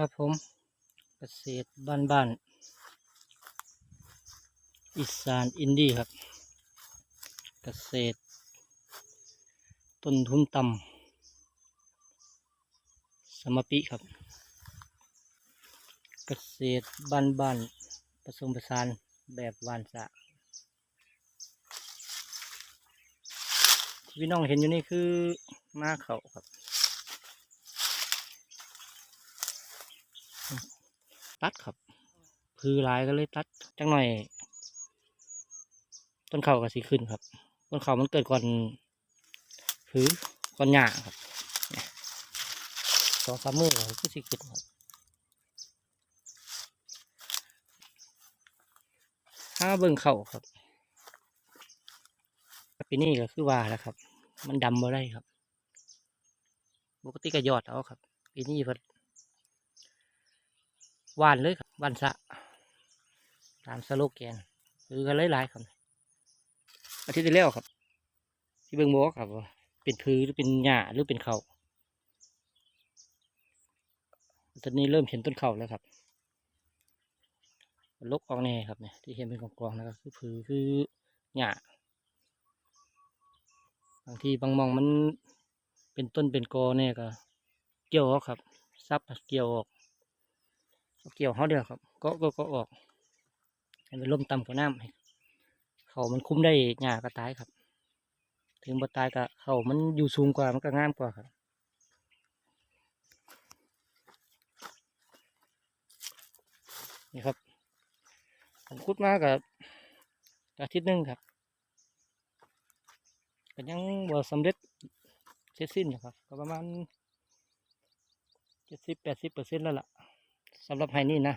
ครับผมเกษตรบ้านบ้านๆอีสานอินดี้ครับ เกษตร ต้นทุนต่ำสมปิครับ เกษตรบ้านบ้านๆผสมผสานแบบวานสะที่พี่น้องเห็นอยู่นี่คือมาเขาครับ ตัดครับคือลายก็เลยตัดจังหน่อย ต้นเข่าก็สิขึ้นครับ ต้นเข่ามันเกิดก่อนผือก่อนหญ้าครับสองสามมือก็คือสิขึ้นครับถ้าเบิ่งเข่าครับปีนี้ก็คือว่าแล้วครับ มันดำบ่ได้ครับ ปกติก็ยอดเอาครับปีนี้พิ่นห วานเลยครับวานสะ ตามสโลแกนคือกันหลายๆครับอาทิตย์ที่แล้วครับ ที่เบิ่งบอกครับเป็นพื้นหรือเป็นหญ้าหรือเป็นเขาตอนนี้เริ่มเห็นต้นเขาแล้วครับลกออกแน่ครับเนี่ยที่เห็นเป็นกองๆนะครับคือพื้นคือหญ้าบางทีบางมองมันเป็นต้นเป็นกอเนี่ยก็ เกี่ยวออกครับ ซับเกี่ยวออก เกี่ยวเขาเดียวครับ ก็ก็ก็ออกให้มันล่มต่ำกว่าน้ำเขามันคุ้มได้หญ้าก็ตายครับ ถึงบ่ตายก็เขามันอยู่สูงกว่ามันก็งามกว่าครับนี่ครับผมขุดมากับอาทิตย์หนึงครับก็ยังบ่สำเร็จเสร็จสิ้นอยู่ครับก็ประมาณเจ็ดสิบแปดสิบเปอร์เซ็นต์แล้วล่ะ สำหรับไฮนี่นะ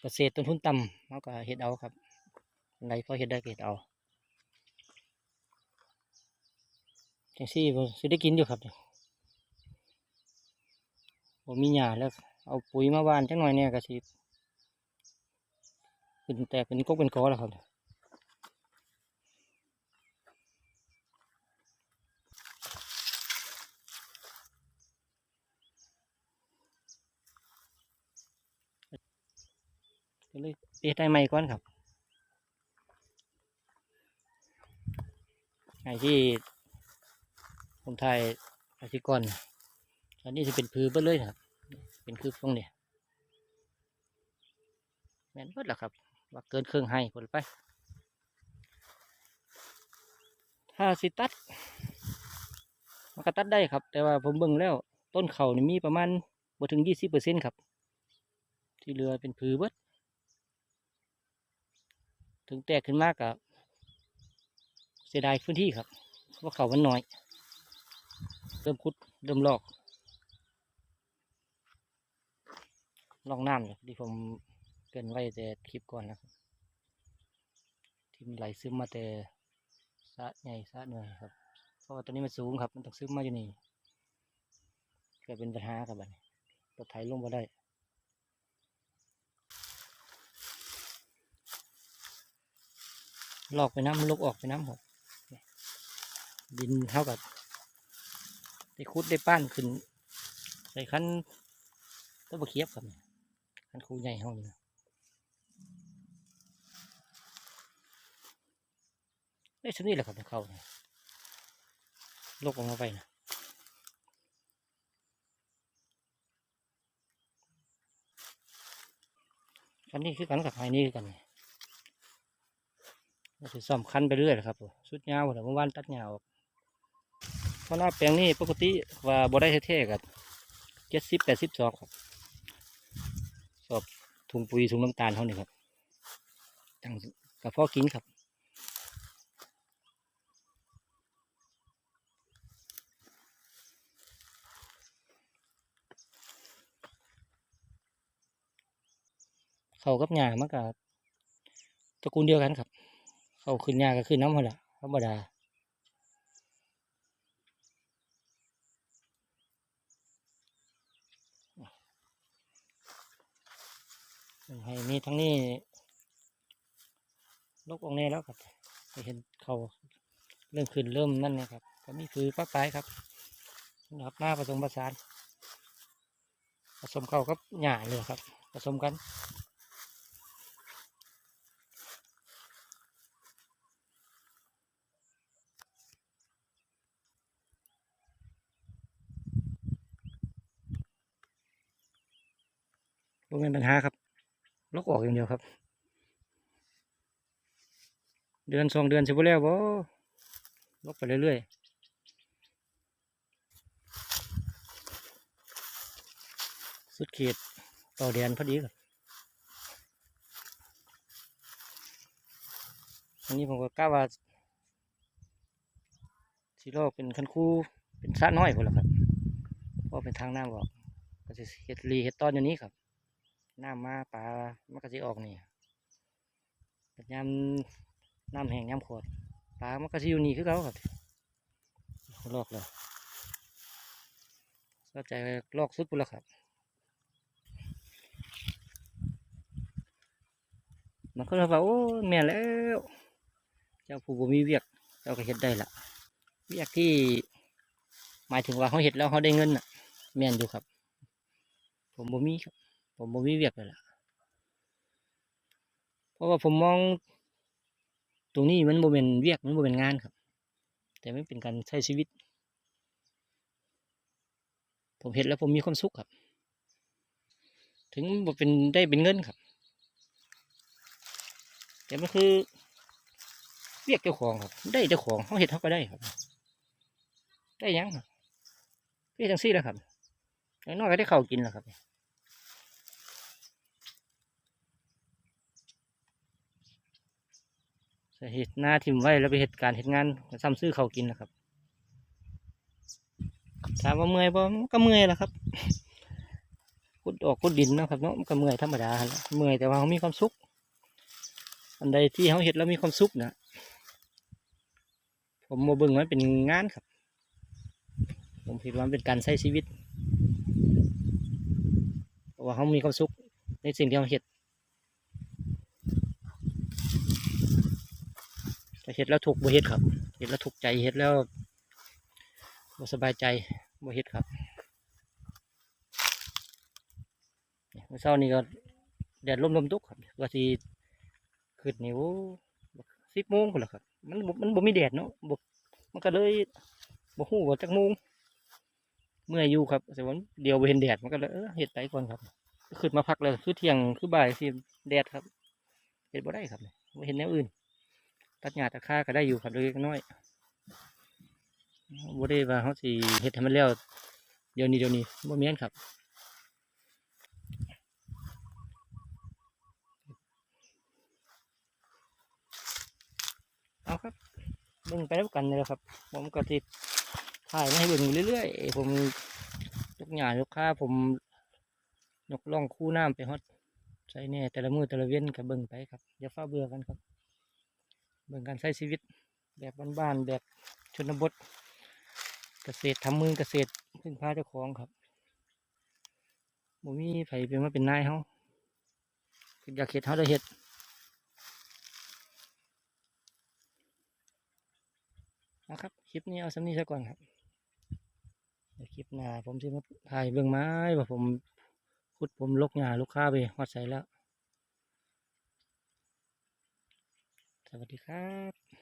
เกษตรต้นทุนต่ำเราก็เห็ดเอาครับอะไรพอเห็ดได้เห็ดเอาจังซี่ผมสิได้กินอยู่ครับผมมีหญ้าแล้ว เอาปุ๋ยมาหวานจังหน่อยเนี่ยก็สิขึ้นแตกเป็นกกเป็นกอแล้วครับ ก็เลยเปลี่ยนได้ใหม่ก่อนครับไอ้ที่ผมถ่ายอาทิตย์ก่อนอันนี้จะเป็นพื้นเบิดเลยครับ เป็นคือตรงนี้แม่นเบิดแล้วครับ ว่าเกินเครื่องให้ผลไป ถ้าสิตัดมันก็ตัดได้ครับ แต่ว่าผมเบิ่งแล้ว ต้นเขานี่มีประมาณบ่ถึงยี่สิบเปอร์เซ็นต์ครับ ที่เหลือเป็นผือเบิด ถึงแตกขึ้นมากกับเสียดายพื้นที่ครับเพราะว่าเขามันน้อย เริ่มคุดเริ่มลอกลอกน้ำที่ผมเกินไว้แต่คลิปก่อนนะครับที่มันไหลซึมมาแต่สะใหญ่สะเหนื่อยครับ เพราะว่าตัวนี้มันสูงครับ มันต้องซึมมาอยู่นี่เกิดเป็นปัญหาครับบัดนี้รถไถลงมาได้ ลอกไปน้ำมันลกออกไปน้ำครับเนี่ยดินเท่ากับได้คุดได้ป้านขึ้นใส่คันต้นบะเคียบครับเนี่ยคันคูใหญ่ห้องนี้นะได้ชนิดแหละครับเขาเนี่ยลกออกมาไปนะคันนี้คือกันกับไฮนี่คือกัน เนี่ยก็คือซ่อมคันไปเรื่อยแหละครับสุดยาวแต่เมื่อวานตัดยาวเพราะหน้าแปลงนี้ปกติว่าบ่ได้เท่ๆกับเจ็ดสิบแปดสิบสองครับสอบถุงปุ๋ยถุงน้ำตาลเท่านี้ครับจังกับพ่อกินครับเขากับหญ้ามันกับตระกูลเดียวกันครับ เขาขึ้นหญ้าก็ขึ้นน้ำหมันแหละธรรมดาให้มีทั้งนี้ลกออกแน่แล้วครับเห็นเขาเริ่มขึ้นเริ่มนั่นนะครับ ก็มีคือป้าปลายครับนะครับหน้าผสมผสานผสมเข้ากับหญ้าเลยครับ ผสมกัน บ่เป็นปัญหาครับลอกออกอย่างเดียวครับ เดือนสองเดือนสิบ่แล้วบ่ลอกไปเรื่อยๆสุดเขตต่อเดือนพอดีครับอันนี้ผมก็กล้าว่าสิลกเป็นคันคู่เป็นสะน้อยพุ่นละครับเพราะเป็นทางน้ำออกก็จะเฮ็ดรีเฮ็ดตอนอย่างนี้ครับ น้ำมาปลามันก็สิออกนี่เป็นยามน้ำแห้งยามขวดปลามันก็สิอยู่นี่คือเขาครับลอกเลยก็ใจลอกสุดปุ่นแล้วครับมันก็เลยว่าโอ้แม่แล้ว เจ้าผู้บ่มีเวียกเจ้าก็เฮ็ดได้ละเวียกที่หมายถึงว่าเขาเฮ็ดแล้วเขาได้เงินน่ะ แม่นอยู่ครับ ผมบ่มีครับ ผมบ่มีเวียกเลยล่ะ เพราะว่าผมมอง ตรงนี้มันบ่เป็นเวียกมันบ่เป็นงานครับ แต่ไมันเป็นการใช้ชีวิต ผมเห็นแล้วผมมีความสุขครับ ถึงบ่เป็นได้เป็นเงินครับ แต่มันคือเวียกเจ้าของครับ ได้เจ้าของเขาเห็ดเขาก็ได้ครับ ได้ยังครับพี่จังซี่แล้วครับอย่างน้อยก็ได้เข้ากินแล้วครับ ใส่ เห็ดหน้าทิมไว้แล้วไปเหตุการเหตุงานซ้ำซื้อเขากินนะครับถามว่าเมื่อยบ่ก็เมื่อยแหละครับขุดออกขุดดินนะครับเนาะก็เมื่อยธรรมดาเมื่อยแต่ว่าเขามีความสุขอันใดที่เขาเห็ดแล้วมีความสุขนะผมโมเบิ่งมันเป็นงานครับ ผมคิดว่าเป็นการใช้ชีวิตว่าเขามีความสุขในสิ่งที่เขาเห็ด แต่ เห็ดแล้วถูกบ่เห็ดครับเห็ดแล้วถูกใจเห็ดแล้วบ่สบายใจบ่เห็ดครับเมื่อเช้านี้ก็แดดลมลมๆตกครับว่าสิขึ้นนี่โอ้สิบโมงพุ่นละครับ มันมันบ่มีแดดเนาะบ่มันก็เลยบ่ฮู้ว่าจักโมงเมื่อยอยู่ครับแต่ว่าเดียวบ่เห็นแดดมันก็เลยเออเฮ็ดไปก่อนครับขึ้นมาพักเลยคือเที่ยงคือบ่ายสิแดดครับเฮ็ดบ่ได้ครับบ่เห็นแนวอื่น ตัดหญ้าตะค่าก็ได้อยู่ครับเล็กน้อยบ่ได้ว่าเขาสิเฮ็ดให้มันแล้วเดี๋ยวนี้เดี๋ยวนี้บ่แม่นครับเอาครับเบิ่งไปแล้วกันนี่แหละครับ ผมก็ติดถ่ายมาให้เบิ่งเรื่อยๆผมยกหญ้ายกค่าผมยกล่องคู่น้ำไปฮอดใส่แน่แต่ละมือแต่ละเว้นก็เบิ่งไปครับอย่าฟ้าเบื่อกันครับ เบิ่งการใช้ชีวิตแบบบ้านๆแบบชนบท เกษตรทำมือเกษตรพึ่งพาเจ้าของครับบ่มีไผเป็นมาเป็นนายเฮาออยากเฮ็ดเฮาได้เฮ็ดนะครับ คลิปนี้เอาสำนีซะก่อนครับคลิปหน้าผมจะมาถ่ายเบิ่งไม้ว่าผมขุดผมลกหญ้าลูกค้าไปฮอดใส่แล้ว สวัสดีครับ